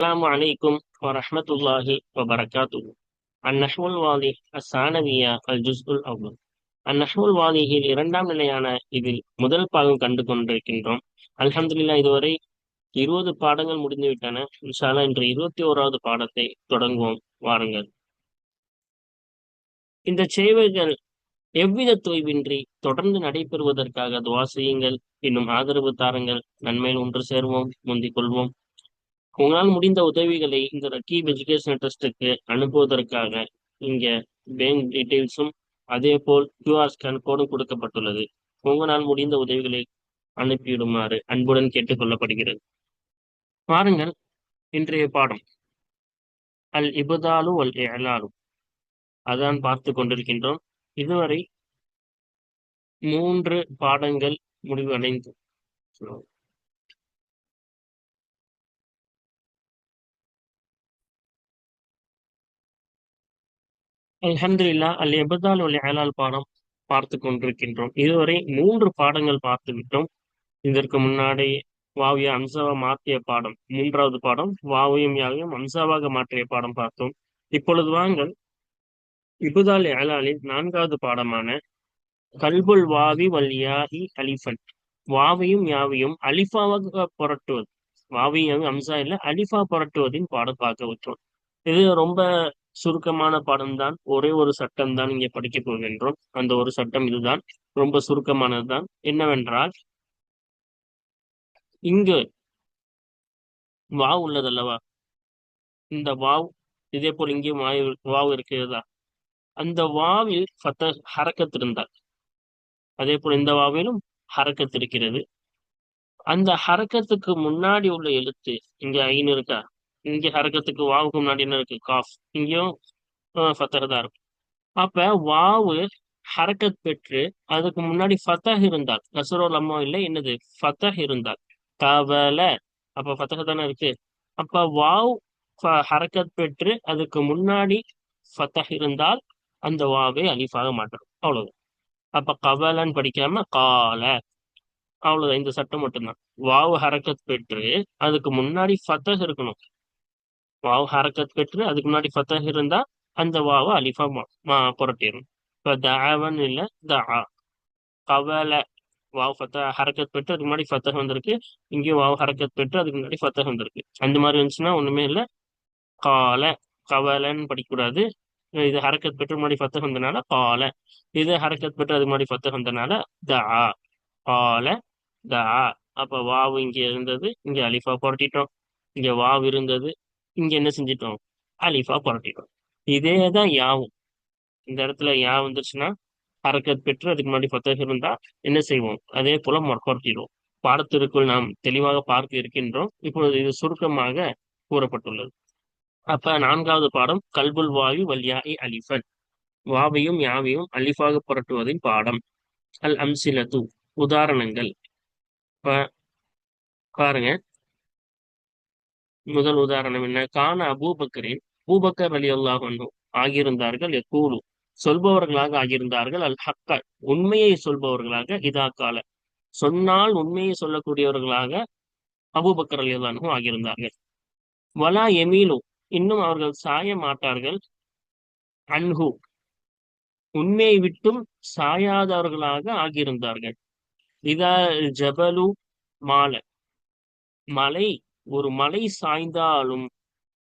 السلام عليكم ورحمة الله وبركاته. النحو الواضح الثانوية الجزء الأول. النحو الواضحில் இரண்டாம் நிலையான இதில் முதல் பாகம் கண்டு கொண்டிருக்கின்றோம். அல்ஹம்துலில்லா இதுவரை இருபது பாடங்கள் முடிந்துவிட்டன. இன்ஷாலா இன்று இருபத்தி ஓராவது பாடத்தை தொடங்குவோம். வாருங்கள். இந்த சேவைகள் எவ்வித தொய்வின்றி தொடர்ந்து நடைபெறுவதற்காக துவா செய்யுங்கள். இன்னும் ஆதரவு தாருங்கள். நன்மையில் ஒன்று சேர்வோம் முந்திக் கொள்வோம். உங்களால் முடிந்த உதவிகளை இந்த ரக்கீப் எஜுகேஷன் ட்ரஸ்ட்டுக்கு அனுப்புவதற்காக இங்க பேங்க் டீட்டெயில்ஸும் அதே போல் கியூஆர் ஸ்கேன் கோடும் கொடுக்கப்பட்டுள்ளது. உங்களால் முடிந்த உதவிகளை அனுப்பிவிடுமாறு அன்புடன் கேட்டுக்கொள்ளப்படுகிறது. பாருங்கள் இன்றைய பாடம். அல் இபுதாலு அல் ஏலாலு அதான் பார்த்து கொண்டிருக்கின்றோம். இதுவரை மூன்று பாடங்கள் முடிவடைந்து அல்ஹம்துலில்லா அல் எபதால் ஒலி அலால் பாடம் பார்த்து கொண்டிருக்கின்றோம். இதுவரை மூன்று பாடங்கள் பார்த்து விட்டோம். இதற்கு முன்னாடி வாவியா அம்சாவா மாற்றிய பாடம் மூன்றாவது பாடம் வாவையும் யாவையும் அம்சாவாக மாற்றிய பாடம் பார்த்தோம். இப்பொழுது வாங்கள் இபுதால் ஏலாலின் நான்காவது பாடமான கல்புல் வாவி வல் யாஹி அலிஃபன் வாவையும் யாவையும் அலிஃபாவாக புரட்டுவது வாவையும் அம்சா இல்லை அலிஃபா புரட்டுவதின் பாடம் பார்க்க விட்டோம். இது ரொம்ப சுருக்கமான பாடம் தான் ஒரே ஒரு சட்டம் தான் இங்கே படிக்க போகின்றோம். அந்த ஒரு சட்டம் இதுதான். ரொம்ப சுருக்கமானது தான் என்னவென்றால் இங்கு வாவ் உள்ளதல்லவா? இந்த வாவ் இதே போல் இங்கேயும் வாயு வாவ் இருக்கிறதா? அந்த வாவில் ஃபத்த ஹரக்கத் இருந்தால் அதே போல் இந்த வாவிலும் ஹரக்கத் இருக்கிறது. அந்த ஹரக்கத்துக்கு முன்னாடி உள்ள எழுத்து இங்க ஐநூறு இருக்கா? இங்க ஹரக்கத்துக்கு வாவுக்கு முன்னாடி என்ன இருக்கு? காஃப். இங்கேயும் தான் இருக்கும். அப்ப வாவு ஹரக்கத் பெற்று அதுக்கு முன்னாடி ஃபத்தஹ் இருந்தால் கசுரோல் அம்மா இல்லை என்னது? ஃபத்தஹ் இருந்தால். தவல அப்ப ஃபத்தஹ் தானே இருக்கு? அப்ப வாவ் ஹரக்கத் பெற்று அதுக்கு முன்னாடி ஃபத்தஹ் இருந்தால் அந்த வாவை அலிஃபாக மாட்டோம் அவ்வளவுதான். அப்ப கவலன்னு படிக்காம கால. அவ்வளவுதான். இந்த சட்டம் மட்டும்தான். வாவு ஹரக்கத் பெற்று அதுக்கு முன்னாடி ஃபத்தஹ் இருக்கணும். வாவ் ஹரக்கத் பெற்று அதுக்கு முன்னாடி ஃபத்தஹ் இருந்தா அந்த வாவை அலிஃபா புரட்டிடும் இப்போ தாவன் இல்லை தா கவல. வாவ் ஃபத்த ஹரக்கத் பெற்று அதுக்கு முன்னாடி ஃபத்தஹ் வந்திருக்கு. இங்கேயும் வாவ் ஹரக்கத் பெற்று அதுக்கு முன்னாடி ஃபத்தஹ் வந்திருக்கு. அந்த மாதிரி இருந்துச்சுன்னா ஒண்ணுமே இல்லை. கால. கவலன்னு படிக்கக்கூடாது. இது ஹரக்கத் பெற்று முன்னாடி ஃபத்தஹ் வந்தனால கால. இது ஹரக்கத் பெற்று அதுக்கு முன்னாடி ஃபத்தஹ் வந்தனால தா கால. தா அப்ப வாவ் இங்க இருந்தது இங்க அலிஃபா புரட்டிட்டோம். இங்க வாவ் இருந்தது இங்க என்ன செஞ்சிட்டோம்? அலிஃபா புரட்டிட்டோம். இதே தான் யாவும். இந்த இடத்துல யா வந்துருச்சுன்னா ஹரக்கத் பெற்று அதுக்கு முன்னாடி பத்தகம் இருந்தா என்ன செய்வோம்? அதே போல புரட்டிடுவோம். பாடத்திற்குள் நாம் தெளிவாக பார்க்க இருக்கின்றோம். இப்பொழுது இது சுருக்கமாக கூறப்பட்டுள்ளது. அப்ப நான்காவது பாடம் கல்புல் வாயு வல்யாயி அலிஃபன். வாவையும் யாவையும் அலிஃபாக புரட்டுவதின் பாடம். அல் அம்சிலது உதாரணங்கள். பாருங்க. முதல் உதாரணம் என்ன? கான அபூபக்கரின் பூபக்கர் அலி அல்லாஹ் ஆகியிருந்தார்கள் எக்கூலு சொல்பவர்களாக ஆகியிருந்தார்கள் அல் ஹக்க உண்மையை சொல்பவர்களாக இதா கால. சொன்னால் உண்மையை சொல்லக்கூடியவர்களாக அபூபக்கர் அலி அல்லாஹும் ஆகியிருந்தார்கள். வலா எமீலு இன்னும் அவர்கள் சாய மாட்டார்கள். அன்ஹு. உண்மையை விட்டும் சாயாதவர்களாக ஆகியிருந்தார்கள். இதா ஜபலு மால. மலை ஒரு மலை சாய்ந்தாலும்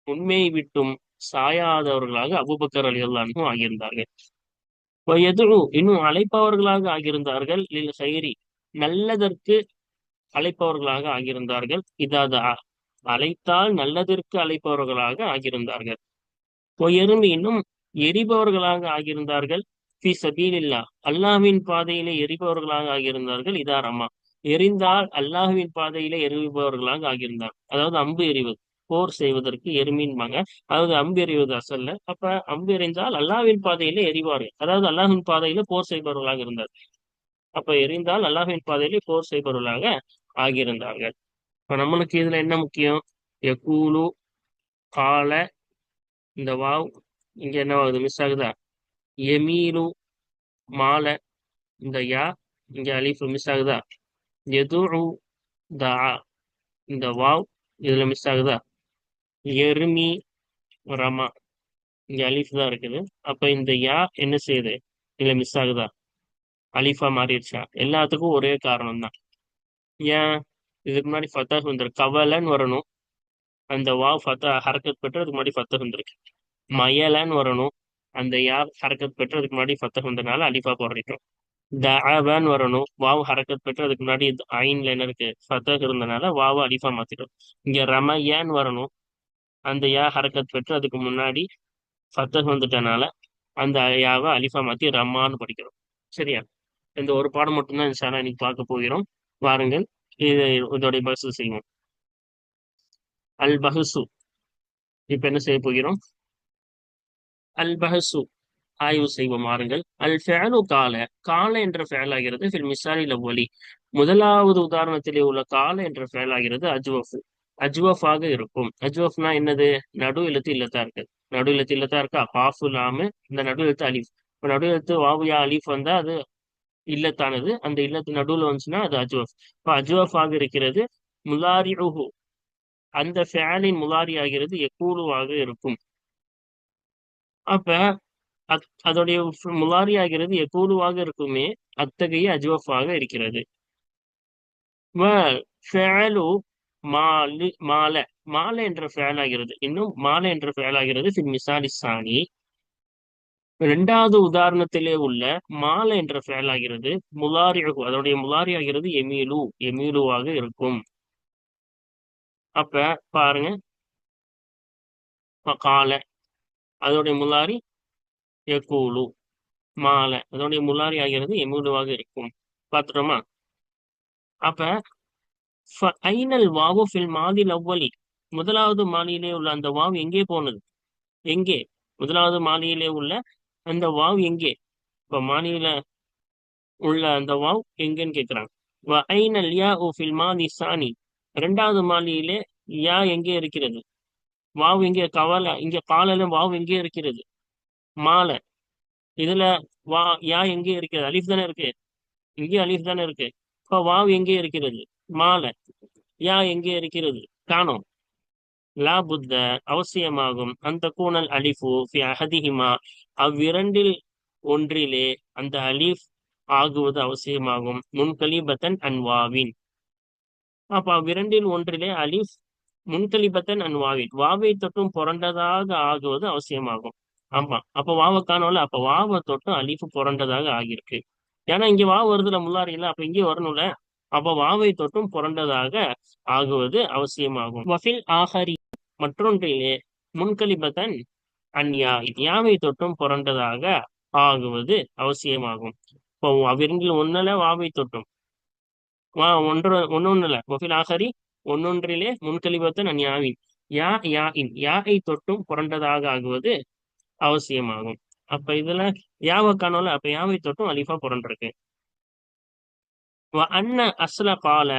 உண்மையை விட்டும் சாயாதவர்களாக அபுபக்கர் அலி அல்லானும் ஆகியிருந்தார்கள். எதுவும் இன்னும் அழைப்பவர்களாக ஆகியிருந்தார்கள். இல்லை சைரி நல்லதற்கு அழைப்பவர்களாக ஆகியிருந்தார்கள். இதாதா அழைத்தால் நல்லதற்கு அழைப்பவர்களாக ஆகியிருந்தார்கள். எறும்பு இன்னும் எரிபவர்களாக ஆகியிருந்தார்கள். பி சபீலில்லா அல்லாவின் பாதையிலே எரிபவர்களாக ஆகியிருந்தார்கள். இதாரம்மா எரிந்தால் அல்லாஹுவின் பாதையில எரிபவர்களாக ஆகியிருந்தார். அதாவது அம்பு எறிவது போர் செய்வதற்கு எருமின்பாங்க. அதாவது அம்பு எறிவது அசல்ல. அப்ப அம்பு எறிந்தால் அல்லாவின் பாதையில எரிவார்கள். அதாவது அல்லாஹின் பாதையில போர் செய்பவர்களாக இருந்தார் அப்ப எரிந்தால் அல்லாஹின் பாதையில போர் செய்பவர்களாக ஆகியிருந்தார்கள் இப்ப நம்மளுக்கு இதுல என்ன முக்கியம்? எக்கூலு கால இந்த வாவ் இங்க என்ன ஆகுது மிஸ் ஆகுதா? எமீலு மாலை இந்த யா இங்க அலிஃபு மிஸ் ஆகுதா? எதுரு தா இந்த வாவ் இதுல மிஸ் ஆகுதா? எருமி ரமா. இங்க அலிஃப் தான் இருக்குது. அப்ப இந்த யா என்ன செய்யுது? இதுல மிஸ் ஆகுதா? அலிஃபா மாறிடுச்சா? எல்லாத்துக்கும் ஒரே காரணம் தான் ஏன்? இதுக்கு முன்னாடி ஃபத்தா வந்துரு கவலன்னு வரணும். அந்த வா ஃபத்தா ஹரக்கத் பெற்று அதுக்கு முன்னாடி ஃபத்தா வந்திருக்கு. மயலன்னு வரணும். அந்த யா ஹரக்கத் பெற்று அதுக்கு முன்னாடி ஃபத்தா வந்ததுனால அலிஃபா போடுறோம் தஅபான்னு வரணும். வாவ் ஹரக்கத் பெற்று அதுக்கு முன்னாடி ஐன்ல என்ன இருக்கு? ஃபத்தா இருந்தனால வாவ அலிஃபா மாத்திடும் இங்க ரமயான்னு வரணும்? அந்த யா ஹரக்கத் பெற்று அதுக்கு முன்னாடி ஃபத்தஹ் வந்துட்டனால அந்த யாவை அலிஃபா மாத்தி ரம்மான்னு படிக்கிறோம். சரியா? இந்த ஒரு பாடம் மட்டும்தான் இன்ஷால்லா இன்னைக்கு பார்க்க போகிறோம். வாருங்கள். இது இதோடைய பஹசு செய்வோம். அல் பஹசு இப்ப என்ன செய்ய போகிறோம்? அல் பஹசு ஆய்வு செய்வோம் மாறுங்கள். அல் ஃபேலு கால கால என்ற ஃபேலாகிறது ஃபில் மிசாலில் ஒலி முதலாவது உதாரணத்திலே உள்ள கால என்ற ஃபேலாகிறது அஜ்வஃப். அஜ்வஃபாக இருக்கும். அஜ்வஃப்னா என்னது? நடு எழுத்து இல்லத்தா இருக்கு. நடு எழுத்து இல்லத்தா இருக்கா? பாஃபு லாமு இந்த நடு எழுத்து அலிஃப். இப்போ நடு எழுத்து வாவுயா அலிஃப் வந்தா அது இல்லத்தானது. அந்த இல்லத்து நடுவுல வந்துச்சுன்னா அது அஜ்வஃப். இப்போ அஜ்வஃப் ஆக இருக்கிறது முலாரி அந்த ஃபேலின் முலாரி ஆகிறது எக்கூலுவாக இருக்கும். அப்ப அதோடைய முலாரி ஆகிறது எக்கூலுவாக இருக்குமே அத்தகைய அஜ்வஃபாக இருக்கிறது. மாலு மால. மால என்ற ஃபேல் ஆகிறது இன்னும் மால என்ற ஃபேல் ஆகிறது மிசாலி சாணி இரண்டாவது உதாரணத்திலே உள்ள மால என்ற ஃபேல் ஆகிறது முலாரி அதோடைய முலாரி ஆகிறது எமீலு எமீலுவாக இருக்கும். அப்ப பாருங்க. கால. அதோடைய முலாரி எக்கூலு மாலை அதோடைய முலாரி ஆகிறது எமுடுவாக இருக்கும். பார்த்துட்டோமா? அப்ப ஐனல் வாவு ஃபில் மாதில் அவ்வளி முதலாவது மாலையிலே உள்ள அந்த வாவ் எங்கே போனது? எங்கே? முதலாவது மாலையிலே உள்ள அந்த வாவ் எங்கே? இப்ப மாலியில உள்ள அந்த வாவ் எங்கன்னு கேட்கிறாங்க ஐனல் யா ஓ ஃபில் மாதி சாணி. ரெண்டாவது மாலையிலே யா எங்கே இருக்கிறது? வாவ் எங்கே? கவலை இங்க காலல வாவ் எங்கே இருக்கிறது? மாலை. இதுல வா யா எங்கே இருக்கிறது? அலிஃப் தானே இருக்கு. இங்கே அலிஃப் தானே இருக்கு. இப்போ வாவ் எங்கே இருக்கிறது? மாலை. யா எங்கே இருக்கிறது? காணோம். லா புத்த அவசியமாகும். அந்த கூணல் அலிஃபு ஃபி அஹதிஹிமா அவ்விரண்டில் ஒன்றிலே அந்த அலிஃப் ஆகுவது அவசியமாகும். முன்கலிபத்தன் அன்வாவின் அப்ப அவ்விரண்டில் ஒன்றிலே அலிஃப் முன்கலிபத்தன் அன்வாவின் வாவை தொட்டும் புரண்டதாக ஆகுவது அவசியமாகும். ஆமா. அப்ப வாவை காணோம்ல. அப்ப வாவை தொட்டும் அலிஃபு புரண்டதாக ஆகியிருக்கு. ஏன்னா இங்க வா வருதுல முல்லாரி இல்ல அப்ப இங்கே வரணும்ல. அப்ப வாவை தொட்டும் புரண்டதாக ஆகுவது அவசியமாகும். வஃபில் ஆஹரி மற்றொன்றிலே முன்கலிபத்தன் அந்யா யாவை தொட்டும் புரண்டதாக ஆகுவது அவசியமாகும். இப்போ அவ்விரங்கில் ஒன்னுல வாவை தொட்டும். வா ஒன்று ஒன்னொன்னுல வஃபில் ஆஹரி ஒன்னொன்றிலே முன்கலிபத்தன் அந்யாவின் யா யா இன். யாவை தொட்டும் புரண்டதாக ஆகுவது அவசியமாகும். அப்ப இதுல யாவை காணோல அப்ப யாவை தொட்டும் அலிஃபா புரண்டிருக்கு. அன்ன அசல கால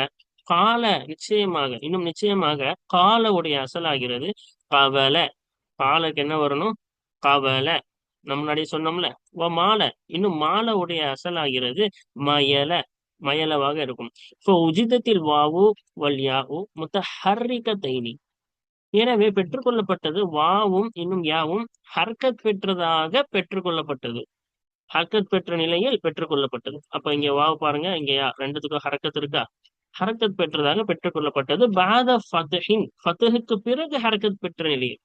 கால நிச்சயமாக இன்னும் நிச்சயமாக கால உடைய அசலாகிறது கவல. காலுக்கு என்ன வரணும்? கவல. நம்ம முன்னாடி சொன்னோம்ல ஓ மாலை இன்னும் மாலை உடைய அசலாகிறது மயல மயலவாக இருக்கும். இப்போ உஜிதத்தில் வாவு வல்யாவு முத்த ஹர்ரிக தைனி எனவே பெற்றுக்கொள்ளப்பட்டது வாவும் இன்னும் யாவும் ஹர்கத் பெற்றதாக பெற்றுக்கொள்ளப்பட்டது. ஹர்கத் பெற்ற நிலையில் பெற்றுக்கொள்ளப்பட்டது. அப்ப இங்க வாவு பாருங்க இங்க யா ரெண்டுத்துக்கும் ஹரக்கத் இருக்கா? ஹரக்கத் பெற்றதாக பெற்றுக்கொள்ளப்பட்டது. பாத ஃபதஹின் ஃபதஹுக்கு பிறகு ஹரக்கத் பெற்ற நிலையில்.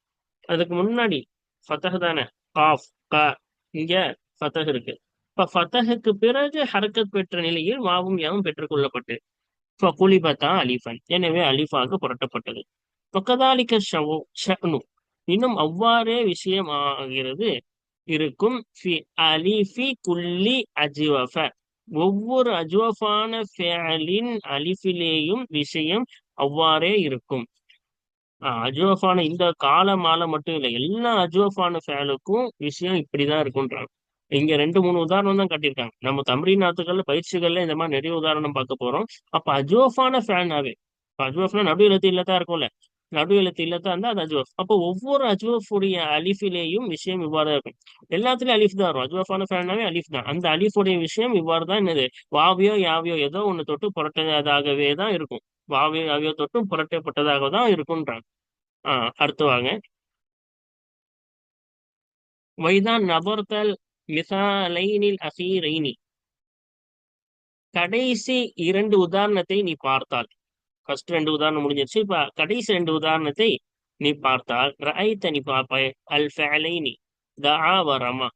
அதுக்கு முன்னாடி ஃபதஹ் தானே? காஃப் க இங்க ஃபதஹ் இருக்கு. இப்ப ஃபதஹுக்கு பிறகு ஹரக்கத் பெற்ற நிலையில் வாவும் யாவும் பெற்றுக்கொள்ளப்பட்டு. ஃபகுலிபத்தா அலிஃபன். எனவே அலிஃபாக புரட்டப்பட்டது. பக்கதாலிக்க ஷனு இன்னும் அவ்வாறே விஷயம் ஆகிறது இருக்கும் அலிஃபி குல்லி அஜ்வஃப. ஒவ்வொரு அஜ்வஃபான ஃபேலின் அலிஃபிலேயும் விஷயம் அவ்வாறே இருக்கும். அஜ்வஃபான இந்த கால மாலை மட்டும் இல்லை எல்லா அஜ்வஃபான ஃபேலுக்கும் விஷயம் இப்படிதான் இருக்குன்றாங்க. இங்க ரெண்டு மூணு உதாரணம் தான் கட்டியிருக்காங்க. நம்ம தமிழ்நாட்டுகள்ல பயிற்சிகள்ல இந்த மாதிரி நிறைய உதாரணம் பார்க்க போறோம். அப்ப அஜ்வஃபான ஃபேனாவே அஜ்வஃப்னா நடு எழுத்து இல்லதான் இருக்கும்ல. நடு எழுத்து இல்லத்தான் இருந்தா அது அஜ்வஃப் அப்போ ஒவ்வொரு அஜ்வஃபுடைய அலிஃபிலேயும் விஷயம் இவ்வாறு தான் இருக்கும். எல்லாத்துலயும் அலிஃப் தான் வரும். அஜ்வஃபான ஃபேனாவே அலிஃப் தான். அந்த அலிஃபுடைய விஷயம் இவ்வாறு தான் என்னது? வாவியோ யாவியோ ஏதோ ஒன்னு தொட்டு புரட்டதாகவே தான் இருக்கும். வாவியோ யாவியோ தொட்டும் புரட்டப்பட்டதாக தான் இருக்கும்ன்றாங்க. ஆஹ் அடுத்து வாங்க. வைதான் நபர்தல் மிசாலைனில் அசீரைனி. கடைசி இரண்டு உதாரணத்தை நீ பார்த்தால். ஃபர்ஸ்ட் ரெண்டு உதாரணம் முடிஞ்சிருச்சு. இப்ப கடைசி ரெண்டு உதாரணத்தை நீ பார்த்தால் ரஐத்த நீ பார்ப்பாய் அல் ஃபேலைனி தஆ வ ரமா.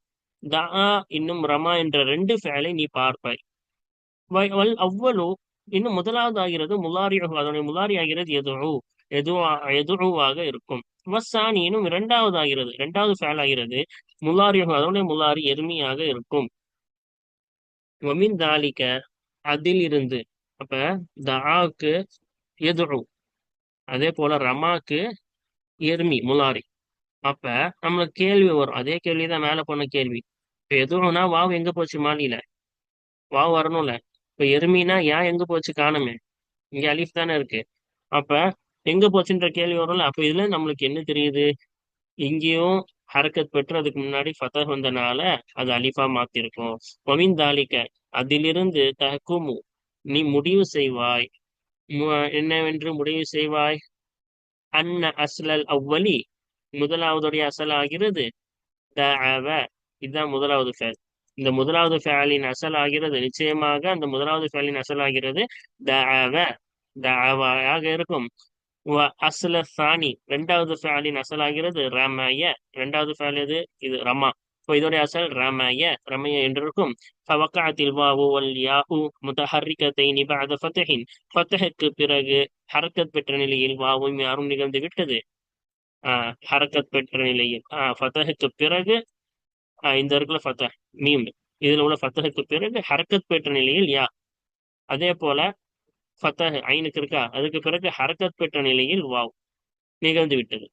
தஆ இன்னும் ரமா என்ற ரெண்டு ஃபேலை நீ பார்ப்பாய். வை- வல் அவ்வளு இன்னும் முதலாவது ஆகிறது முலாரி அதனுடைய முலாரி ஆகிறது எதுவு எதுவா எதுவாக இருக்கும். வசானி இன்னும் இரண்டாவது ஆகிறது இரண்டாவது ஃபேல் ஆகிறது முலாரி அதனுடைய முலாரி எருமையாக இருக்கும். வமின் தாலிக்க அதில் இருந்து அப்ப தஆக்கு எதுவு அதே போல ரமாக்கு எருமி முலாரி. அப்ப நம்மளுக்கு கேள்வி வரும். அதே கேள்விதான் மேல போன கேள்வி. இப்ப எதுவும்னா வாவ் எங்க போச்சு மாலியில வாவ் வரணும்ல. இப்ப எருமினா ஏன் எங்க போச்சு காணுமே? இங்க அலிஃப் தானே இருக்கு. அப்ப எங்க போச்சுன்ற கேள்வி வரும்ல. அப்ப இதுல நம்மளுக்கு என்ன தெரியுது? இங்கேயும் ஹரக்கத் பெற்று அதுக்கு முன்னாடி ஃபதஹ் வந்தனால அது அலிஃபா மாத்திருக்கும். ஒமின் தாலிக்க அதிலிருந்து தஹக்குமு நீ முடிவு செய்வாய். என்னவென்று முடிவு செய்வாய்? அன்ன அஸ்லல் அவ்வலி முதலாவதுடைய அசல் ஆகிறது இதுதான் முதலாவது ஃபேல். இந்த முதலாவது ஃபேலின் அசல் ஆகிறது நிச்சயமாக அந்த முதலாவது ஃபேலின் அசல் ஆகிறது ஆக இருக்கும். அசல சாணி ரெண்டாவது ஃபேலின் அசல் ஆகிறது ரமய. ரெண்டாவது ஃபேல் எது? இது ரமா. இப்போ இதோடைய அசல் ரமய ரமய என்றிருக்கும். ஃபவக்காத்தில் வாவு வல் யாஹு முத்தஹர்ரிகத்தைனி நிபாத ஃபத்தஹின் ஃபத்தஹுக்கு பிறகு ஹரக்கத் பெற்ற நிலையில் வாவும் யாரும் நிகழ்ந்து விட்டது. ஆஹ் ஹரக்கத் பெற்ற நிலையில். ஆஹ் ஃபத்தஹுக்கு பிறகு ஆஹ் இந்த இடத்துல ஃபத்தஹ் மீம். இதுல உள்ள ஃபத்தஹுக்கு பிறகு ஹரக்கத் பெற்ற நிலையில் யா. அதே போல ஃபத்தஹ் ஐனுக்கு இருக்கா? அதுக்கு பிறகு ஹரக்கத் பெற்ற நிலையில் வாவ் நிகழ்ந்து விட்டது.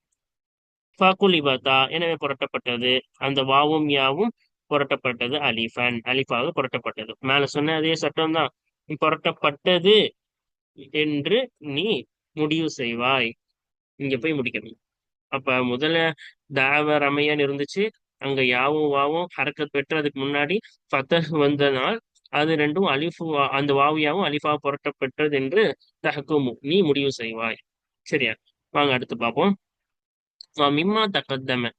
ஃபகுலிபதா எனவே புரட்டப்பட்டது. அந்த வாவும் யாவும் புரட்டப்பட்டது. அலிஃபன் அலிஃபாக புரட்டப்பட்டது. மேல சொன்ன அதே சட்டம் தான் புரட்டப்பட்டது என்று நீ முடிவு செய்வாய். இங்க போய் முடிக்கணும். அப்ப முதல்ல தாவ ரமையான்னு இருந்துச்சு. அங்க யாவும் வாவும் ஹரக்கத் பெற்று அதுக்கு முன்னாடி ஃபத்தஹ் வந்தனால் அது ரெண்டும் அலிஃபு அந்த வாவியாவும் அலிஃபா புரட்டப்பட்டது என்று தஹக்குமு. நீ முடிவு செய்வாய். சரியா? வாங்க அடுத்து பார்ப்போம். மிம்மா தகத்தம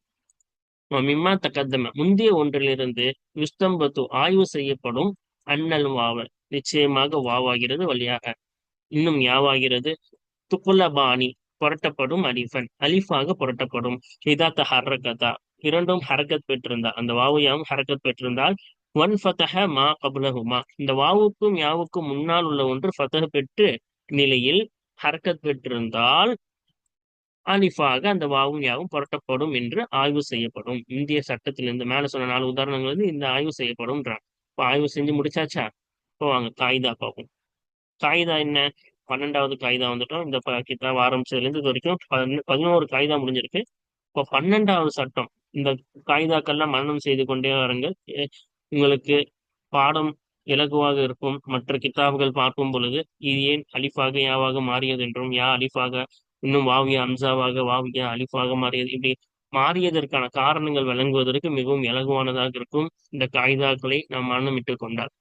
மிம்மா தகத்தம முந்தைய ஒன்றிலிருந்து யுஸ்தம்பத்து ஆய்வு செய்யப்படும் அண்ணல் வாவ நிச்சயமாக வாவாகிறது வழியாக. இன்னும் யாவாகிறது? துக்குலபாணி புரட்டப்படும் அலிஃபன் அலிஃபாக புரட்டப்படும். இதா ஹர்ரகதா இரண்டும் ஹரக்கத் பெற்றிருந்தா. அந்த வாவுயாவும் ஹரக்கத் பெற்றிருந்தால் ஒன் ஃபதஹ மா கபுலஹுமா. இந்த வாவுக்கும் யாவுக்கும் முன்னால் உள்ள ஒன்று ஃபதஹ பெற்று நிலையில் ஹரக்கத் பெற்றிருந்தால் அலிஃபாக அந்த வாவும் யாவும் புரட்டப்படும் என்று ஆய்வு செய்யப்படும். இந்திய சட்டத்திலிருந்து மேல சொன்ன நாலு உதாரணங்கள் வந்து இந்த ஆய்வு செய்யப்படும்ன்றான் இப்போ ஆய்வு செஞ்சு முடிச்சாச்சா? இப்போ வாங்க காயிதா பார்ப்போம். காய்தா என்ன? பன்னெண்டாவது காயிதா வந்துட்டோம். இந்த ப- கிதாப் ஆரம்பிச்சதுலேருந்து இது வரைக்கும் பதின- பதினோரு காயிதா முடிஞ்சிருக்கு. இப்போ பன்னெண்டாவது சட்டம் இந்த காயிதாக்கள்லாம் மரணம் செய்து கொண்டே வாருங்கள். உங்களுக்கு பாடம் இலகுவாக இருக்கும். மற்ற கிதாபுகள் பார்க்கும் பொழுது இது ஏன் அலிஃபாக யாவாக மாறியது என்றும் யா அலிஃபாக இன்னும் வாவியா அம்சாவாக வாவியா அலிஃபாக மாறியது இப்படி மாறியதற்கான காரணங்கள் விளங்குவதற்கு மிகவும் இலகுவானதாக இருக்கும் இந்த காயிதாக்களை நாம் மரணமிட்டு கொண்டார்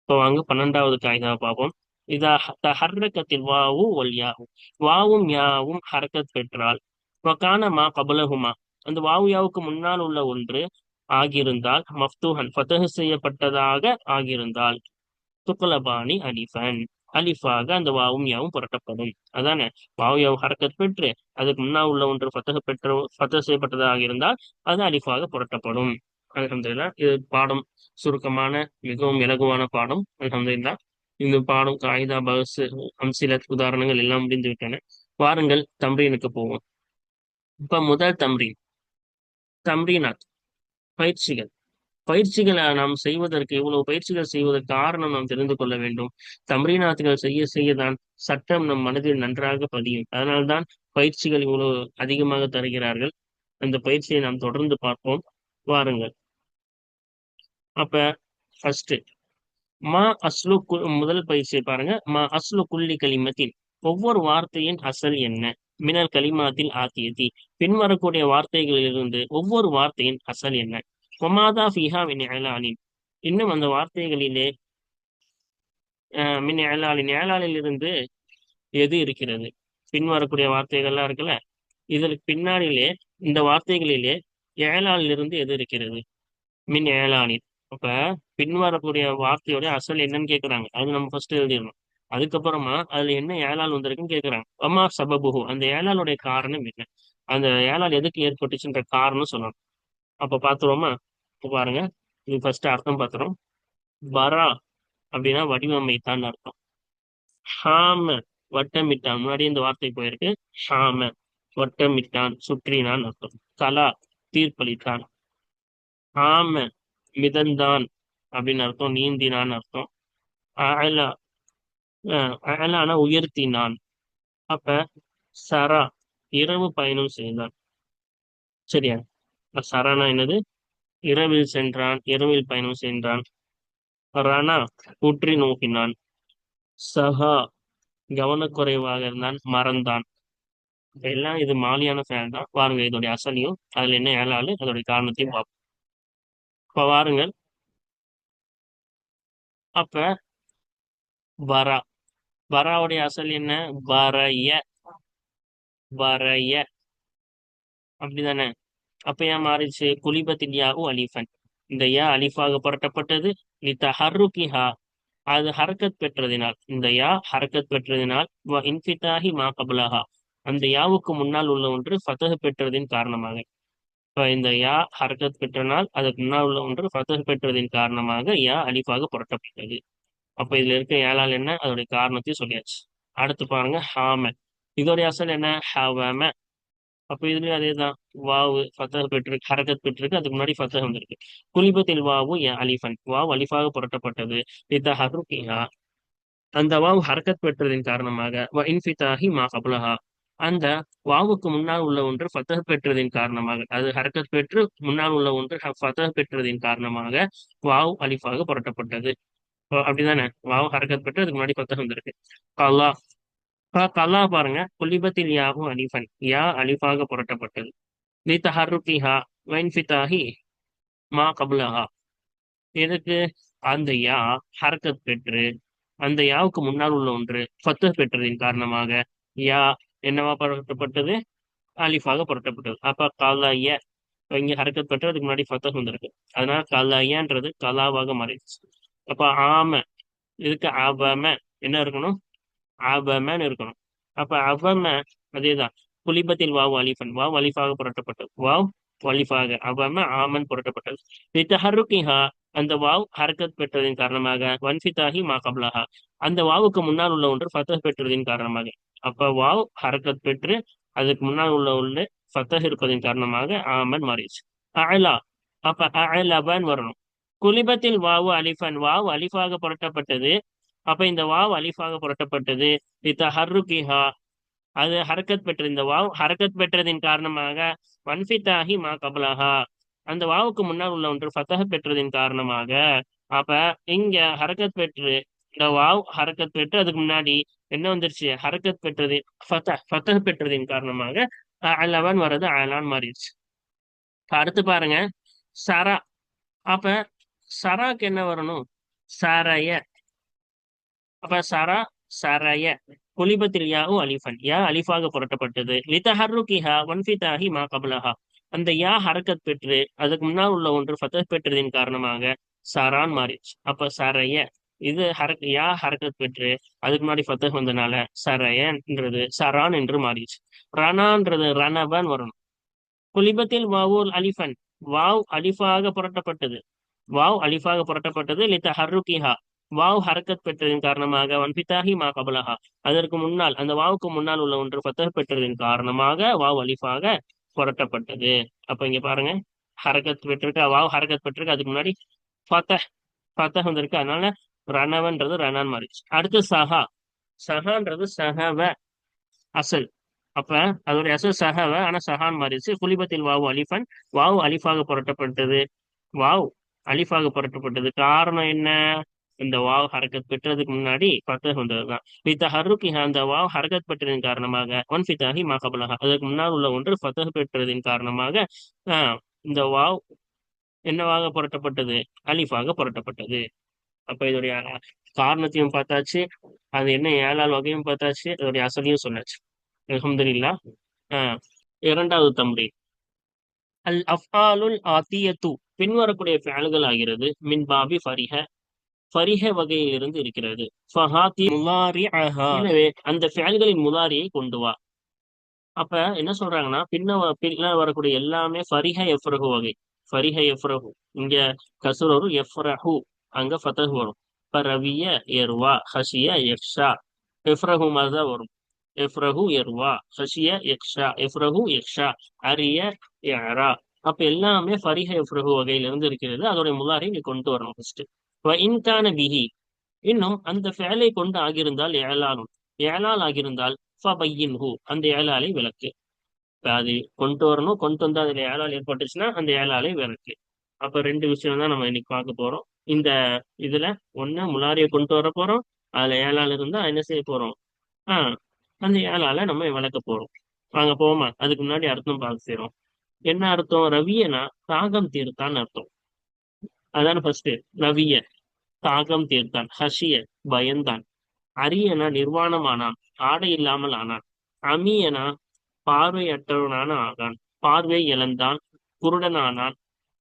இப்போ வாங்க பன்னெண்டாவது காயிதாவை பார்ப்போம். இதா ஹர்ரக்கத்தில் வாவு ஒல்யாவும் வாவும் யாவும் ஹரக்கத் பெற்றால். வக்கான மா அந்த வாவு யாவுக்கு முன்னால் உள்ள ஒன்று ஆகியிருந்தால் மஃப்தூஹன் ஃபதஹ் செய்யப்பட்டதாக ஆகியிருந்தால். துக்லபானி அலிஃபன் அலிஃபாக அந்த வாவும் யாவும் புரட்டப்படும். அதானே? வாவு யாவும் ஹரக்கத் பெற்று அதுக்கு முன்னால் உள்ள ஒன்று ஃபதஹ் பெற்று ஃபதஹ் செய்யப்பட்டதாக இருந்தால் அது அலிஃபாக புரட்டப்படும். அலமதுல்லா இது பாடம் சுருக்கமான மிகவும் இலகுவான பாடம். அலமதுல்லா இந்த பாடம் காகிதா பஸ் அம்சிலத் உதாரணங்கள் எல்லாம் முடிந்து விட்டன. வாருங்கள் தம்ரீனுக்கு போவோம். இப்ப முதல் தம்ரீன். தம்ரீனாத் பயிற்சிகள். பயிற்சிகளை நாம் செய்வதற்கு இவ்வளவு பயிற்சிகள் செய்வதற்கு காரணம் நாம் தெரிந்து கொள்ள வேண்டும். தம்ரீனாத்துகள் செய்ய செய்யதான் சட்டம் நம் மனதில் நன்றாக பதியும். அதனால்தான் பயிற்சிகள் இவ்வளவு அதிகமாக தருகிறார்கள். அந்த பயிற்சியை நாம் தொடர்ந்து பார்ப்போம். வாருங்கள். அப்ப ஃபர்ஸ்ட் மா அஸ்லு கு- முதல் பயிற்சியை பாருங்க. மா அஸ்லு குள்ளி களிமத்தின் ஒவ்வொரு வார்த்தையின் அசல் என்ன? மினல் களிமாத்தில் ஆத்தியத்தி. பின்வரக்கூடிய வார்த்தைகளிலிருந்து ஒவ்வொரு வார்த்தையின் அசல் என்ன? ஒமாதா ஃபிஹா மின் இலாலின். இன்னும் அந்த வார்த்தைகளிலே மின் இலாலின். இலாலில் எது இருக்கிறது? பின்வரக்கூடிய வார்த்தைகள்லாம் இருக்குல்ல? இதற்கு பின்னாடியிலே இந்த வார்த்தைகளிலே ஏழாளிலிருந்து எது இருக்கிறது? மின் ஏழானில் அப்ப பின்வரக்கூடிய வார்த்தையோட அசல் என்னன்னு கேக்குறாங்க. அது நம்ம ஃபர்ஸ்ட் எழுதிடணும். அதுக்கப்புறமா அதுல என்ன ஏழால் வந்திருக்குன்னு கேக்குறாங்க. அம்மா சபபுகு அந்த ஏழாலுடைய காரணம் என்ன? அந்த ஏழால் எதுக்கு ஏற்பட்டுச்சுன்ற காரணம் சொல்லணும். அப்ப பாத்துருவோமா? இப்போ பாருங்க. இது ஃபர்ஸ்ட் அர்த்தம் பாத்துறோம். பரா அப்படின்னா வடிவமைத்தான் அர்த்தம். ஹாம வட்டமிட்டான். முன்னாடி இந்த வார்த்தை போயிருக்கு. ஹாம வட்டமிட்டான் சுற்றினான் அர்த்தம். கலா தீர்ப்பளித்தான். ஆம மிதந்தான் அப்படின்னு அர்த்தம். நீந்தினான் அர்த்தம். அலா அலானா உயர்த்தினான். அப்ப சரா இரவு பயணம் செய்தான். சரியா? சரணா என்னது? இரவில் சென்றான் இரவில் பயணம் சென்றான். ரணா உற்றி நோக்கினான். சஹா கவனக்குறைவாக இருந்தான் மறந்தான். எல்லாம் இது மாலியான ஃபேன் தான். பாருங்க இதோடைய அசலியும் அதுல என்ன ஏழாலு அதோடைய காரணத்தையும் பார்ப்போம் இப்ப வாருங்கள். அப்ப வரா. வராவுடைய அசல் என்ன? வரைய. வரைய. அப்படிதானே? அப்ப ஏன் மாறிச்சு குலிபத்தின் யாவும் அலிஃபன். இந்த யா அலிஃபாக புரட்டப்பட்டது லித்த ஹர்ருக்கிஹா அது ஹரக்கத் பெற்றதினால். இந்த யா ஹரக்கத் பெற்றதினால் இன்ஃபிதாஹி மா கபுலஹா. அந்த யாவுக்கு முன்னால் உள்ள ஒன்று ஃபதஹ் பெற்றதின் காரணமாக. இப்போ இந்த யா ஹரக்கத் பெற்றனால் அதுக்கு முன்னால் உள்ள ஒன்று ஃபத்தக பெற்றதின் காரணமாக யா அலிஃபாக புரட்டப்பட்டது. அப்போ இதுல இருக்க ஏழால் என்ன? அதோடைய காரணத்தையும் சொல்லியாச்சு. அடுத்து பாருங்க ஹாம இதோடைய அசல் என்ன? ஹவம. அப்ப இதுலயும் அதே தான் வாவு ஃபத்தக பெற்றிருக்கு ஹரகத் பெற்றிருக்கு. அதுக்கு முன்னாடி ஃபத்தஹ் வந்திருக்கு. குலிபத்தில் வாவு அலிஃபன். வாவ் அலிஃபாக புரட்டப்பட்டது. லித்தஹருக்கிஹா அந்த வாவு ஹரகத் பெற்றதின் காரணமாக வ இன்ஃபிதாஹி மா கபுலஹா. அந்த வாவுக்கு முன்னால் உள்ள ஒன்று ஃபத்தக பெற்றதின் காரணமாக அது ஹரக்கத் பெற்று முன்னால் உள்ள ஒன்று ஃபத்தக பெற்றதின் காரணமாக வாவ் அலிஃபாக புரட்டப்பட்டது. அப்படிதானே? வாவ் ஹரக்கத் பெற்று அதுக்கு முன்னாடி ஃபத்தஹ் வந்திருக்கு. அல்லாஹ் கல்லா பாருங்க குலிபத்தில் யாவும் அலிஃபன் யா அலிஃபாக புரட்டப்பட்டது லி தஹருக்கிஹா வைன்ஃபிதாஹி மா கபுலஹா எதுக்கு அந்த யா ஹரக்கத் பெற்று அந்த யாவுக்கு முன்னால் உள்ள ஒன்று ஃபத்து பெற்றதின் காரணமாக யா என்னவா புரட்டப்பட்டது அலிஃபாக புரட்டப்பட்டது அப்ப ய இங்க ஹரக்கத் பெற்று அதுக்கு முன்னாடி ஃபத்தஹ் வந்திருக்கு அதனால காலாயன்றது கலாவாக மாறிடுச்சு அப்ப ஆம இதுக்கு ஆபாம என்ன இருக்கணும் அவமன் இருக்கணும். அப்ப அவம அதேதான். குலிபத்தில் வாவ் அலிஃபன். வாவ் அலிஃபாக புரட்டப்பட்டது. வாவ் வலிஃபாக அவம ஆமன் புரட்டப்பட்டது. வித்தஹருக்கிஹா அந்த வாவ் ஹரக்கத் பெற்றதின் காரணமாக வன்ஃபிதாஹி மாகப்லஹா அந்த வாவுக்கு முன்னால் உள்ள ஒன்று ஃபத்தஹ் பெற்றதின் காரணமாக. அப்ப வாவ் ஹரக்கத் பெற்று அதுக்கு முன்னால் உள்ள உள்ள ஃபத்தஹ் இருப்பதின் காரணமாக ஆமன் மாறிடுச்சு. அலா அப்ப அலபன் வரணும். குலிபத்தில் வாவு அலிஃபன். வாவ் அலிஃபாக புரட்டப்பட்டது. அப்ப இந்த வாவ் அலிஃபாக புரட்டப்பட்டது. இத்த ஹர்ருகிஹா அது ஹரக்கத் பெற்ற இந்த வாவ் ஹரக்கத் பெற்றதின் காரணமாக வன்ஃபித்தாகி மா கபலஹா. அந்த வாவுக்கு முன்னால் உள்ள ஒன்று ஃபத்தக பெற்றதின் காரணமாக. அப்ப இங்க ஹரக்கத் பெற்று இந்த வாவ் ஹரக்கத் பெற்று அதுக்கு முன்னாடி என்ன வந்துருச்சு? ஹரக்கத் பெற்றது ஃபத்த ஃபத்தக பெற்றதின் காரணமாக அலவன் வர்றது அலான் மாறிடுச்சு. அடுத்து பாருங்க சரா. அப்ப சராக்கு என்ன வரணும்? சரைய. அப்ப சரா சரய குலிபத்தில் யாவும் அலிஃபன். யா அலிஃபாக புரட்டப்பட்டது. லித்தஹர்ருகிஹா வன்ஃபிதாஹி மா கபலஹா. அந்த யா ஹரக்கத் பெற்று அதுக்கு முன்னால் உள்ள ஒன்று ஃபத்தத் பெற்றதின் காரணமாக சரான் மாறிச்சு அப்ப சரைய இது ஹரக் யா ஹரக்கத் பெற்று அதுக்கு முன்னாடி ஃபத்தஹ் வந்தனால சரையன்றது சரான் என்று மாறிச்சு ரணான்றது ரணவன் வரணும். குலிபத்தில் வாவூல் அலிஃபன். வாவ் அலிஃபாக புரட்டப்பட்டது. வாவ் அலிஃபாக புரட்டப்பட்டது லித்த ஹர்ருகிஹா வாவ் ஹரக்கத் பெற்றதின் காரணமாக வன்பித்தாகி மா கபலஹா. அதற்கு முன்னால் அந்த வாவுக்கு முன்னால் உள்ள ஒன்று பத்தக பெற்றதின் காரணமாக வாவ் அலிஃபாக புரட்டப்பட்டது. அப்ப இங்க பாருங்க. ஹரக்கத் பெற்றிருக்கு. வாவ் ஹரக்கத் பெற்றிருக்கு. அதுக்கு முன்னாடி ஃபத்தஹ் ஃபத்தஹ் வந்திருக்கு. அதனால ரணவன்றது ரணான் மாறிச்சு அடுத்து சஹா. சஹான்றது சஹவ அசல். அப்ப அதோடைய அசல் சஹவ ஆனா சஹான் மாறிச்சு குலிபத்தில் வாவு அலிஃபன் வாவ் அலிஃபாக புரட்டப்பட்டது. வாவ் அலிஃபாக புரட்டப்பட்டது. காரணம் என்ன? இந்த வாவ் ஹரக்கத் பெற்றதுக்கு முன்னாடி ஃபத்தஹ் வந்ததுதான். வித்த ஹர்ருக்கிஹா அந்த வாவ் ஹரக்கத் பெற்றதின் காரணமாக ஒன் ஃபித்தாகி மா கபலஹா. அதற்கு முன்னால் உள்ள ஒன்று ஃபத்தஹ் பெற்றதின் காரணமாக இந்த வாவ் என்னவாக புரட்டப்பட்டது? அலிஃபாக புரட்டப்பட்டது. அப்ப இதோடைய காரணத்தையும் பார்த்தாச்சு அது என்ன ஏழால் வகையும் பார்த்தாச்சு அதோடைய அசலையும் சொன்னாச்சு. அலமதுல்லா ஆஹ் இரண்டாவது தம்பி. அல் அஃபாலுல் ஆத்தியத்து. பின்வரக்கூடிய ஃபேல்கள் ஆகிறது. மின் பாபி ஃபரிஹ. ஃபரிஹ வகையிலிருந்து இருக்கிறது. எனவே அந்த ஃபேல்களின் முலாரியை கொண்டு வா. அப்ப என்ன சொல்றாங்கன்னா பின்ன பின்ன வரக்கூடிய எல்லாமே ஃபரிஹ எஃப்ரஹு வகை. ஃபரிஹ எஃப்ரஹு. இங்க கசுரரு எஃப்ரஹு. அங்க ஃபதஹு வரும். இப்ப ரவிய எர்வா ஹஷிய எக்ஷா. எஃப்ரஹு மாதிரி தான் வரும். எஃப்ரஹு எர்வா ஹஷிய எக்ஷா. எஃப்ரஹு எக்ஷா. அரிய யாரா அப்ப எல்லாமே ஃபரிஹ எஃப்ரஹு வகையிலிருந்து இருக்கிறது. அதோடைய முலாரி நீ கொண்டு வரணும் ஃபர்ஸ்ட் இன்கான பிஹி இன்னும் அந்த ஃபேலை கொண்டு ஆகியிருந்தால் ஏழாலும் ஏழால் ஆகியிருந்தால் ஃபபையின்ஹு அந்த ஏழாலை விளக்கு. அது கொண்டு வரணும் கொண்டு வந்து அதுல ஏழால் ஏற்பட்டுச்சுன்னா அந்த ஏழாலை விளக்கு. அப்ப ரெண்டு விஷயம் தான் நம்ம இன்னைக்கு பார்க்க போறோம். இந்த இதுல ஒண்ணு முலாரியை கொண்டு வர போறோம் அதுல ஏழால் இருந்தா என்ன செய்ய போறோம்? ஆஹ் அந்த ஏழால நம்ம விளக்க போறோம். வாங்க போமா அதுக்கு முன்னாடி அர்த்தம் பார்க்க செய்யறோம் என்ன அர்த்தம்? ரவியனா தாகம் தீர்த்தான்னு அர்த்தம். அதான ஃபர்ஸ்ட் ரவிய. தாகம் தீர்த்தான். ஹஷிய பயந்தான். அரியனா நிர்வாணமானான். ஆடை இல்லாமல் ஆனான். அமியனா பார்வையற்றவனான ஆகான். பார்வை இழந்தான். குருடனானான்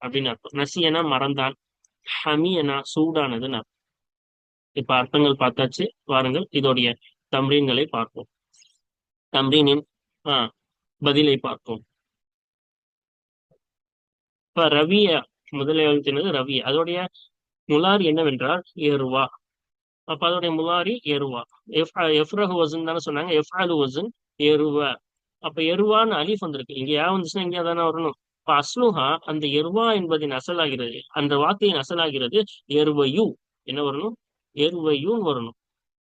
அப்படின்னு அர்த்தம். நசியனா மறந்தான். ஹமியனா சூடானதுன்னு அர்த்தம். இப்ப அர்த்தங்கள் பார்த்தாச்சு. வாருங்கள் இதோடைய தம்ரீன்களை பார்ப்போம். தம்ரீனின் ஆஹ் பதிலை பார்ப்போம். இப்ப ரவிய முதலில் எழுத்தினது ரவி. அதோடைய முலாரி என்னவென்றால் எருவா. அப்ப அதோடைய முலாரி எருவா. எஃப் எஃப்ரஹு வசன் தானே சொன்னாங்க. எஃப்ஆலு வசன் எருவா. அப்ப எருவான்னு அலிஃப் வந்திருக்கு. இங்க யா வந்துச்சுன்னா இங்கே தானே வரணும். இப்ப அஸ்லுஹா அந்த எருவா என்பதின் அசலாகிறது அந்த வார்த்தையின் அசலாகிறது எருவையு. என்ன வரணும்? எருவையூன்னு வரணும்.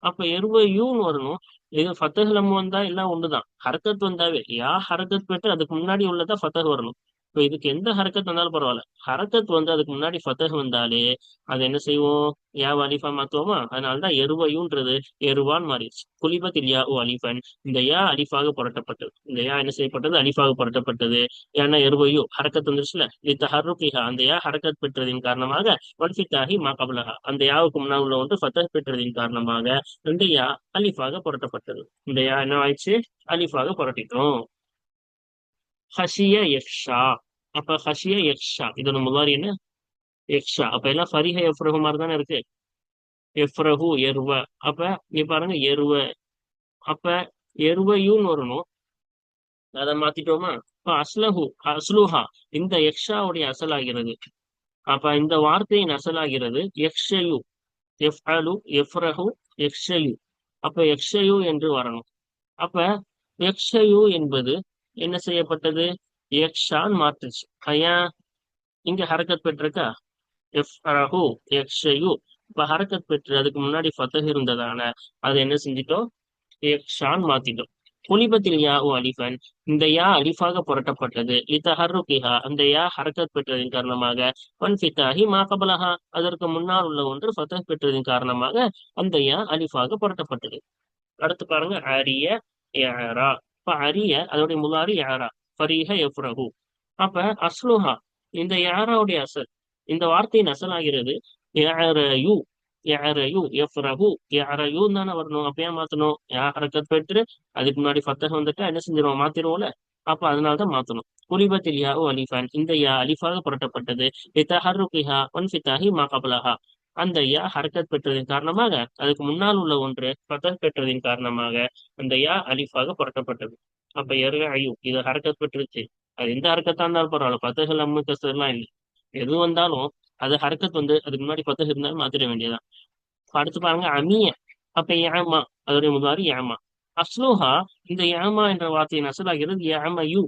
அப்ப எருவையூன்னு வரணும். இது ஃபத்தஹ் வந்தா எல்லாம் ஒண்ணுதான். ஹரக்கத் வந்தாவே. யா ஹரக்கத் பெற்று அதுக்கு முன்னாடி உள்ளதா ஃபத்தஹ் வரணும். இப்போ இதுக்கு எந்த ஹரக்கத் வந்தாலும் பரவாயில்ல. ஹரக்கத் வந்து அதுக்கு முன்னாடி ஃபத்தஹ் வந்தாலே அதை என்ன செய்வோம்? யா அலிஃபா மாத்துவோமா? அதனாலதான் எருவையுன்றது எருவான் மாறிடுச்சு. குலிபத்தில் யா ஓ அலிஃபன். இந்த யா அலிஃபாக புரட்டப்பட்டது. இந்த யா என்ன செய்யப்பட்டது? அலிஃபாக புரட்டப்பட்டது. ஏன்னா எருவையோ ஹரக்கத் வந்துருச்சுல இது ஹர்ருக்கிஹா அந்த யா ஹரக்கத் பெற்றதின் காரணமாக வன்ஃபித்தாகி மா கபலஹா. அந்த யாவுக்கு முன்னால் உள்ள ஒன்று ஃபத்தஹ் பெற்றதின் காரணமாக இந்த யா அலிஃபாக புரட்டப்பட்டது. இந்த யா என்ன ஆயிடுச்சு? அலிஃபாக புரட்டிட்டோம். ஹஷிய எஃப்ஷா அப்ப ஹஷிய எஃப்ஷா இதோட முதாரி என்ன எஃப்ஷா அப்ப எல்லாம் ஃபரிஹ எஃப்ரஹு மாதிரி தானே இருக்கு எஃப்ரஹு எருவ அப்ப நீ பாருங்க எருவ அப்ப எருவையும் வரணும் அதை மாத்திட்டோமா இப்ப அஸ்லஹு அஸ்லுஹா இந்த எக்ஷாவுடைய அசலாகிறது அப்ப இந்த வார்த்தையின் அசலாகிறது எக்ஷயு எஃப் அலு எஃப்ரஹு எக்ஷயு அப்ப எக்ஷயு என்று வரணும் அப்ப எக்ஷயு என்பது என்ன செய்யப்பட்டது? எக்ஷான் மாற்றுச்சு. ஐயா இங்க ஹரக்கத் பெற்றிருக்கா? எஃப் அரஹு எக்ஷயு இப்ப ஹரக்கத் பெற்று அதுக்கு முன்னாடி ஃபத்தஹ் இருந்ததான அதை என்ன செஞ்சிட்டோம்? எக்ஷான் மாத்திட்டோம். புலிபத்தில் யா ஓ அலிஃபன் இந்த யா அலிஃபாக புரட்டப்பட்டது. லித்தஹருகிஹா அந்த யா ஹரக்கத் பெற்றதின் காரணமாக ஒன் ஃபித்தாஹி மா அதற்கு முன்னால் உள்ள ஒன்று ஃபத்தஹ் பெற்றதின் காரணமாக அந்த யா அலிஃபாக புரட்டப்பட்டது. அடுத்து பாருங்க அரிய யாரா அரிய அதோடைய முலாரி யாரா? ஃபரீஹ எஃப்ரஹு. அப்ப அஸ்லுஹா இந்த யாராவுடைய அசல்? இந்த வார்த்தையின் அசல் ஆகிறது யாரயு யாரயு எஃப்ரஹு யாரயுன்னு தானே வரணும். அப்ப ஏன் மாத்தணும்? யாரக்கத் பெற்று அதுக்கு முன்னாடி ஃபத்தஹ் வந்துட்டு என்ன செஞ்சிருவோம்? மாத்திருவோம்ல? அப்ப அதனாலதான் மாத்தணும். குலிபத்தில் யா அலிஃபான். இந்த யா அலிஃபாக புரட்டப்பட்டது. ஒன் ஃபித்தாஹி மா கபலஹா. அந்த யா ஹரக்கத் பெற்றதின் காரணமாக அதுக்கு முன்னால் உள்ள ஒன்று ஃபத்தஹ் பெற்றதின் காரணமாக அந்த யா அலிஃபாக புரட்டப்பட்டது. அப்ப எரு ஐயோ இது ஹரக்கத் பெற்றுச்சு அது எந்த ஹரக்கத்தா இருந்தாலும் பரவாயில்ல பத்தகல் அம்மு கசர்லாம் இல்லை. எது வந்தாலும் அது ஹரக்கத் வந்து அதுக்கு முன்னாடி பத்தக இருந்தாலும் மாத்திர வேண்டியதான் அடுத்து பாருங்க அமிய. அப்ப ஏமா அதோடைய முதாரி ஏமா அஸ்லோஹா இந்த ஏமா என்ற வார்த்தையின் அசலாகிறது ஏமையு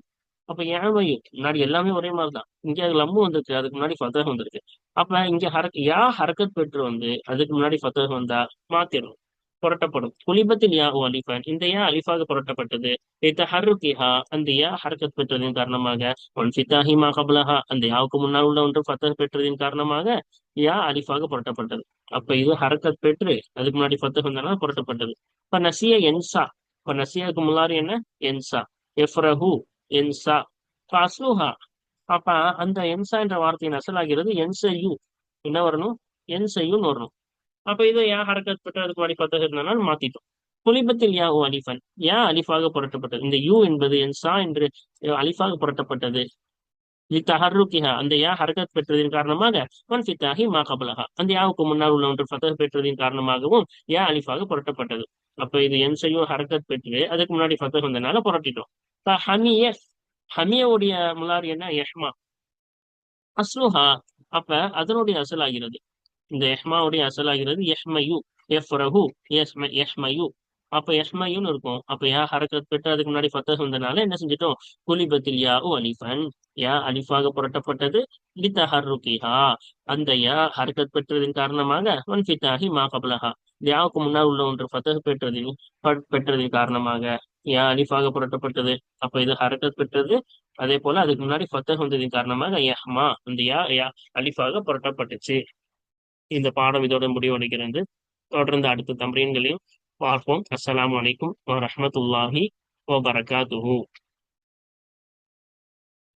அப்ப ஏமையு முன்னாடி எல்லாமே ஒரே மாதிரிதான். இங்க லம்மு வந்திருக்கு அதுக்கு முன்னாடி ஃபத்தக வந்திருக்கு. அப்ப இங்க ஹரக் யா ஹரக்கத் பெற்று வந்து அதுக்கு முன்னாடி ஃபத்தக வந்தா மாத்திரும் புரட்டப்படும். குலிபத்தில் யா அலிஃபான் இந்த யா அலிஃபாக புரட்டப்பட்டது ஹருக்கிஹா அந்த யா ஹரக்கத் பெற்றதின் காரணமாக ஒன் ஃபித்தாஹிமா கபலஹா அந்த யாவுக்கு முன்னால் உள்ள ஒன்று ஃபத்தஹ் பெற்றதின் காரணமாக யா அலிஃபாக புரட்டப்பட்டது. அப்ப இது ஹரக்கத் பெற்று அதுக்கு முன்னாடி ஃபத்தஹ் வந்தாலும் புரட்டப்பட்டது. இப்ப நசிய என்சா இப்ப நசியாவுக்கு முன்னாடி என்ன? என்சா. எஃப்ரஹு என்சா. அஸ்லுஹா அப்ப அந்த என்சா என்ற வார்த்தையின் அசலாகிறது என்சையு. என்ன வரணும்? என்சையுன்னு வரணும். அப்ப இதை யா ஹரக்கத் பெற்று அதுக்கு முன்னாடி ஃபத்தஹ் இருந்தனால் மாத்திட்டோம். குலிபத்தில் யா ஓ அலிஃபன். யா அலிஃபாக புரட்டப்பட்டது. இந்த யூ என்பது என்சா என்று அலிஃபாக புரட்டப்பட்டது. லித்தஹர்ருக்கிஹா. அந்த யா ஹரகத் பெற்றதின் காரணமாக மன்ஃபித்தாகி மா கபலஹா. அந்த யாவுக்கு முன்னால் உள்ள ஒன்று ஃபதஹ் பெற்றதின் காரணமாகவும் யா அலிஃபாக புரட்டப்பட்டது. அப்ப இது என்சையும் ஹரகத் பெற்று அதுக்கு முன்னாடி ஃபதஹ் வந்தனால புரட்டிட்டோம். ஹமிய ஹமியவுடைய முலார் என்ன? எஹ்மா. அஸ்லுஹா. அப்ப அதனுடைய அசலாகிறது. இந்த எஹ்மாவுடைய அசலாகிறது எஹ்மயு. எஃப்ரஹு. எஸ்ம எஹ்மயு. அப்ப எஹ்மயுன்னு இருக்கும். அப்ப யா ஹரக்கத் பெற்று அதுக்கு முன்னாடி ஃபத்தஹ் வந்தனால என்ன செஞ்சிட்டோம்? குலிபத்தில் யா உ அலிஃபன். யா அலிஃபாக புரட்டப்பட்டது. லித்தஹர்ருகிஹா அந்த யா ஹரக்கத் பெற்றதின் காரணமாக வன்ஃபித்தாகி மா கபலஹா. யாவுக்கு முன்னால் உள்ள ஒன்று ஃபத்தஹ் பெற்றதின் பெற்றதின் காரணமாக. யா அலிஃபாக புரட்டப்பட்டது. அப்ப இது ஹரக்கத் பெற்றது. அதே போல அதுக்கு முன்னாடி ஃபத்தஹ் வந்ததின் காரணமாக யஹ்மா அந்த யா யா அலிஃபாக புரட்டப்பட்டுச்சு. இந்த பாடம் இதோட முடிவடைகிறது. தொடர்ந்து அடுத்த தம்ரீன்களையும் பார்ப்போம். அஸ்ஸலாமு அலைக்கும் ஓ வபரகாத்துஹு